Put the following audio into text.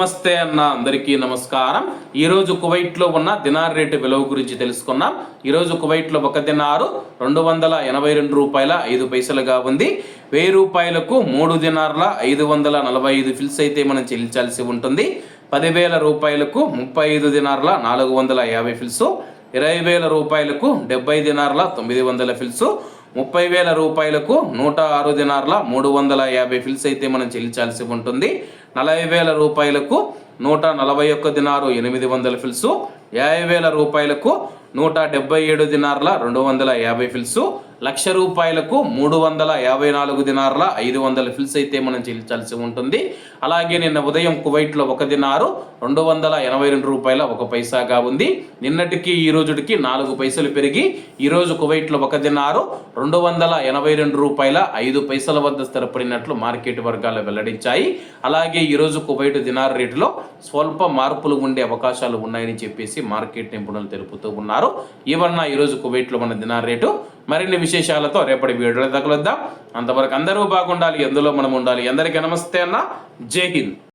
నమస్తే అన్న అందరికీ నమస్కారం. ఈరోజు కువైట్లో ఉన్న దినార్ రేటు విలువ గురించి తెలుసుకున్నాం. ఈరోజు కువైట్లో ఒక దినారు రెండు వందల ఎనభై రెండు రూపాయల ఐదు పైసలుగా ఉంది. వెయ్యి రూపాయలకు మూడు దినార్ల ఐదు వందల నలభై ఐదు ఫిల్స్ అయితే మనం చెల్లించాల్సి ఉంటుంది. పదివేల రూపాయలకు ముప్పై ఐదు దినార్ల నాలుగు వందల యాభై ఫిల్స్. ఇరవై వేల రూపాయలకు డెబ్బై దినార్ల తొమ్మిది వందల ఫిల్స్. ముప్పై వేల రూపాయలకు నూట ఆరు దినార్ల మూడు వందల యాభై ఫిల్స్ అయితే మనం చెల్లించాల్సి ఉంటుంది. నలభై వేల రూపాయలకు నూట నలభై ఒక్క దినారు ఎనిమిది వందల ఫిల్సు. యాభై వేల రూపాయలకు నూట డెబ్బై ఏడు దినార్ల రెండు వందల యాభై ఫిల్స్. లక్ష రూపాయలకు మూడు వందల యాభై నాలుగు దినార్ల ఐదు వందల ఫిల్స్ అయితే మనం చెల్లించాల్సి ఉంటుంది. అలాగే నిన్న ఉదయం కువైట్లో ఒక దినారు రెండు వందల ఎనభై రెండు రూపాయల ఒక పైసాగా ఉంది. నిన్నటికి ఈ రోజుకి నాలుగు పైసలు పెరిగి ఈరోజు కువైట్లో ఒక దినారు రెండు వందల ఎనభై రెండు రూపాయల ఐదు పైసల వద్ద స్థిరపడినట్లు మార్కెట్ వర్గాలు వెల్లడించాయి. అలాగే ఈరోజు కువైట్ దినార్ రేటులో స్వల్ప మార్పులు ఉండే అవకాశాలు ఉన్నాయని చెప్పేసి మార్కెట్ నిపుణులు తెలుపుతూ ఉన్నారు. ఇవన్న ఈరోజు కువైట్లో మన దినార్ రేటు మరిన్ని విశేషాలతో రేపటి వీడియోలో తగలుద్దాం. అంతవరకు అందరూ బాగుండాలి ఎందులో మనం ఉండాలి? అందరికీ నమస్తే అన్న. జై హింద్.